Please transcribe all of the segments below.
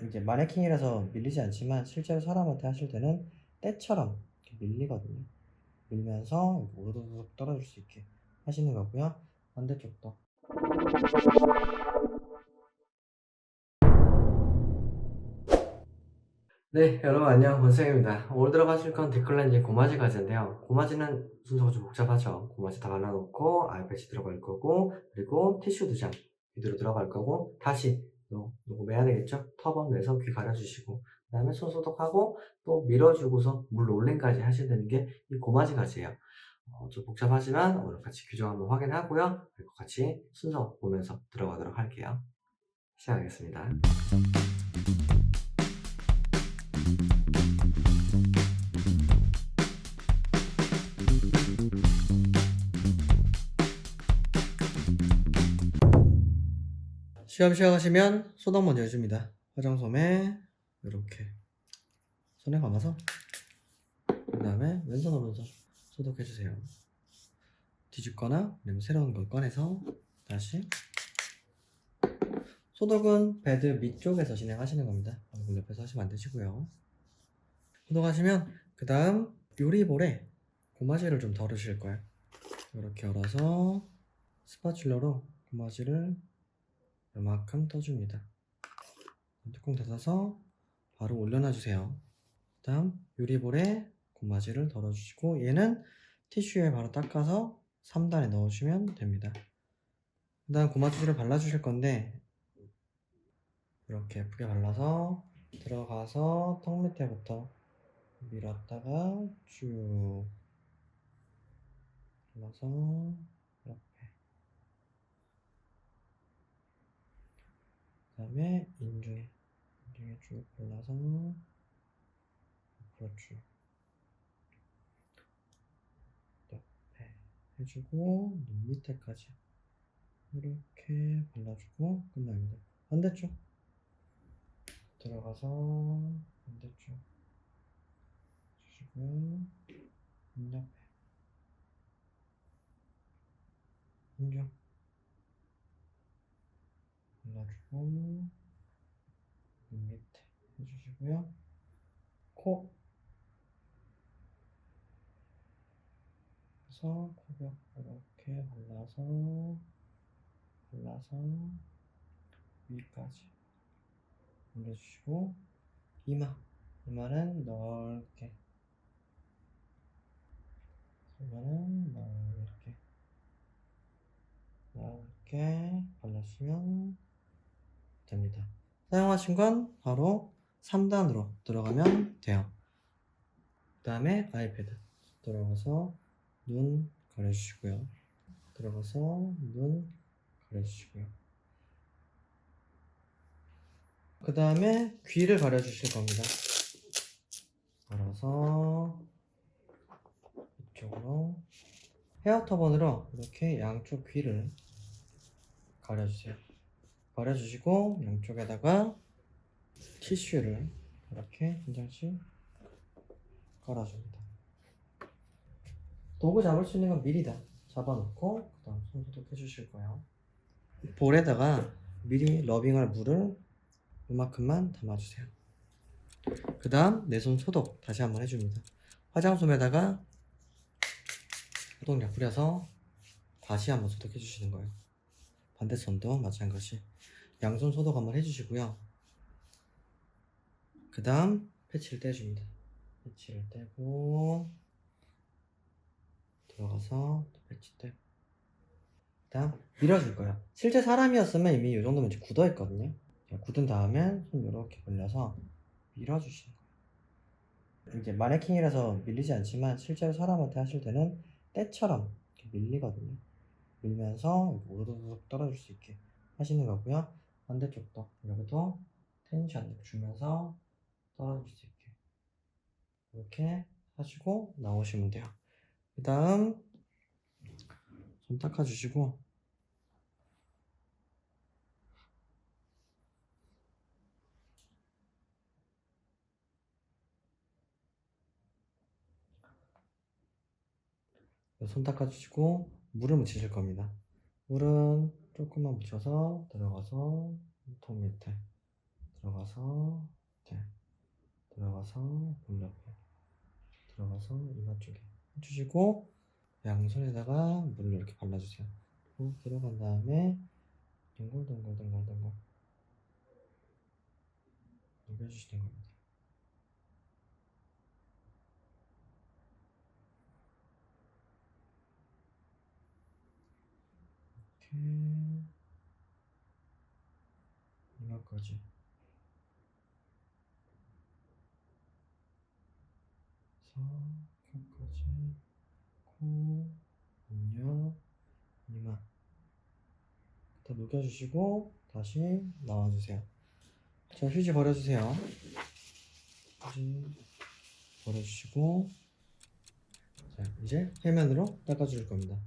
이제 마네킹이라서 밀리지 않지만 실제로 사람한테 하실 때는 때처럼 밀리거든요. 밀면서 오르륵 떨어질 수 있게 하시는 거고요. 반대쪽도 네, 여러분 안녕 원생입니다. 오늘 들어가실 건 데클렌즈 고마지 과제인데요. 고마지는 순서가 좀 복잡하죠. 고마지 다 발라놓고 아이패치 들어갈 거고 그리고 티슈 두장 이대로 들어갈 거고 다시 또 녹음해야 되겠죠? 터번 내서 귀 가려주시고 그 다음에 손 소독하고 또 밀어주고서 물 롤링까지 하셔야 되는 게 이 고마지 과제예요. 어, 좀 복잡하지만 오늘 같이 규정 한번 확인하고요. 그리고 같이 순서 보면서 들어가도록 할게요. 시작하겠습니다. 시험 시작하시면 소독 먼저 해줍니다. 화장솜에 이렇게 손에 감아서 그 다음에 왼손 오른손 소독해주세요. 뒤집거나 아니면 새로운 걸 꺼내서 다시 소독은 베드 밑쪽에서 진행하시는 겁니다. 얼굴 옆에서 하시면 안 되시고요. 소독하시면 그 다음 요리볼에 고마지를 좀 덜으실 거예요. 이렇게 열어서 스파츌러로 고마지를 이만큼 떠줍니다. 뚜껑 닫아서 바로 올려놔 주세요. 다음 요리볼에 고마지를 덜어주시고 얘는 티슈에 바로 닦아서 3단에 넣어주시면 됩니다. 그 다음 고마지를 발라주실 건데 이렇게 예쁘게 발라서 들어가서 턱 밑에부터 밀었다가 쭉 발라서 이렇게 그 다음에 인중에 인중에 쭉 앞으로 쭉 옆에 해주고 눈 밑에까지. 이렇게 발라주고 끝납니다. 반대쪽. 들어가서 반대쪽. 주시고요. 눈 옆에. 인중 눈 밑에 해주시고요. 코 그래서 코벽 이렇게 발라서 발라서 위까지 올려주시고 이마 이마는 넓게. 이마는 넓게. 넓게 발라주시면 됩니다. 사용하신 건 바로 3단으로 들어가면 돼요. 그 다음에 아이패드 들어가서 눈 가려주시고요. 들어가서 눈 가려주시고요. 그 다음에 귀를 가려주실 겁니다. 알아서 이쪽으로 헤어 터번으로 이렇게 양쪽 귀를 가려주세요. 가려주시고 양쪽에다가 티슈를 이렇게 한 장씩 깔아줍니다. 도구 잡을 수 있는 건 미리 다 잡아놓고 그 다음 손 소독 해 주실 거예요. 볼에다가 미리 러빙할 물을 이만큼만 담아주세요. 그 다음 내 손 소독 다시 한번 해줍니다. 화장솜에다가 소독약 뿌려서 다시 한번 소독해 주시는 거예요. 반대손도 마찬가지. 양손 소독 한번 해주시고요. 그 다음 패치를 떼줍니다. 패치를 떼고 들어가서 또 패치 떼고 그 다음 밀어줄 거예요. 실제 사람이었으면 이미 이 정도면 이제 굳어 있거든요. 자, 굳은 다음에 손 이렇게 벌려서 밀어주시는 거예요. 이제 마네킹이라서 밀리지 않지만 실제로 사람한테 하실 때는 때처럼 밀리거든요. 밀면서 오르륵 떨어질 수 있게 하시는 거고요. 반대쪽도 여기도 텐션 주면서 떨어질 수 있게 이렇게 하시고 나오시면 돼요. 그 다음 손 닦아주시고 손 닦아주시고 물을 묻히실 겁니다. 물은 조금만 묻혀서 들어가서 통 밑에 들어가서 밑에 들어가서 볼 옆에 들어가서 이마 쪽에 해주시고 양손에다가 물을 이렇게 발라주세요. 그리고 들어간 다음에 동글동글동글동글 녹여주시는 겁니다. 이렇게 이마까지 서 혀까지 코, 입력, 이마 다 녹여주시고 다시 나와주세요. 자 휴지 버려주세요. 휴지 버려주시고 자 이제 해면으로 닦아줄 겁니다.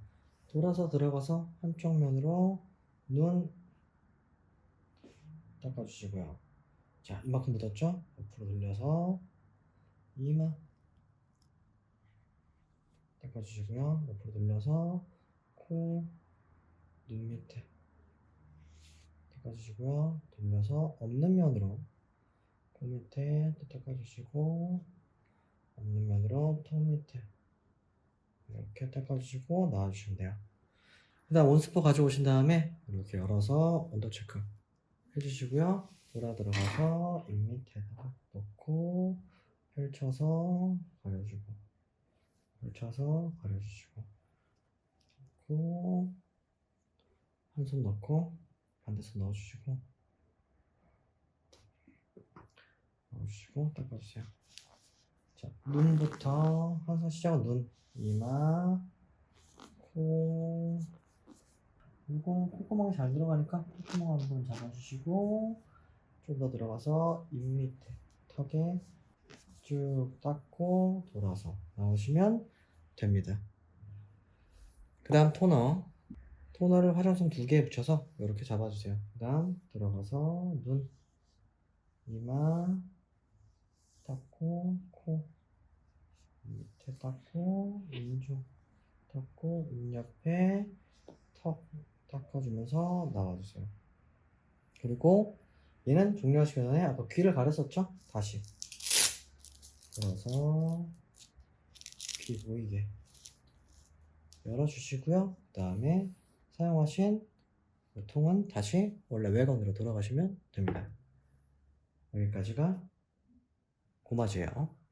돌아서 들어가서 한쪽 면으로 눈 닦아주시고요. 자 이만큼 묻었죠? 옆으로 돌려서 이마 닦아주시고요. 옆으로 돌려서 코, 눈 밑에 닦아주시고요. 돌려서 없는 면으로 코 밑에 또 닦아주시고 없는 면으로 턱 밑에 이렇게 닦아주시고 나와주시면 돼요. 그다음 온스퍼 가져오신 다음에 이렇게 열어서 온도 체크 해주시고요. 돌아 들어가서 입 밑에다가 놓고 펼쳐서 가려주고 펼쳐서 가려주시고 놓고 한 손 넣고 반대손 넣어주시고 넣어주시고 닦아주세요. 자 눈부터 항상 시작은 눈, 이마, 코 이거 콧구멍이 잘 들어가니까 콧구멍 한번 잡아주시고 좀 더 들어가서 입 밑에 턱에 쭉 닦고 돌아서 나오시면 됩니다. 그 다음 토너 토너를 화장솜 두개 붙여서 이렇게 잡아주세요. 그 다음 들어가서 눈, 이마 닦고 코 밑에 닦고 인중 닦고 입 옆에 턱 닦아주면서 나와주세요. 그리고 얘는 종료하시기 전에 아까 귀를 가렸었죠? 다시 들어서 귀 보이게 열어주시고요. 그 다음에 사용하신 이 통은 다시 원래 외관으로 돌아가시면 됩니다. 여기까지가 고마지예요.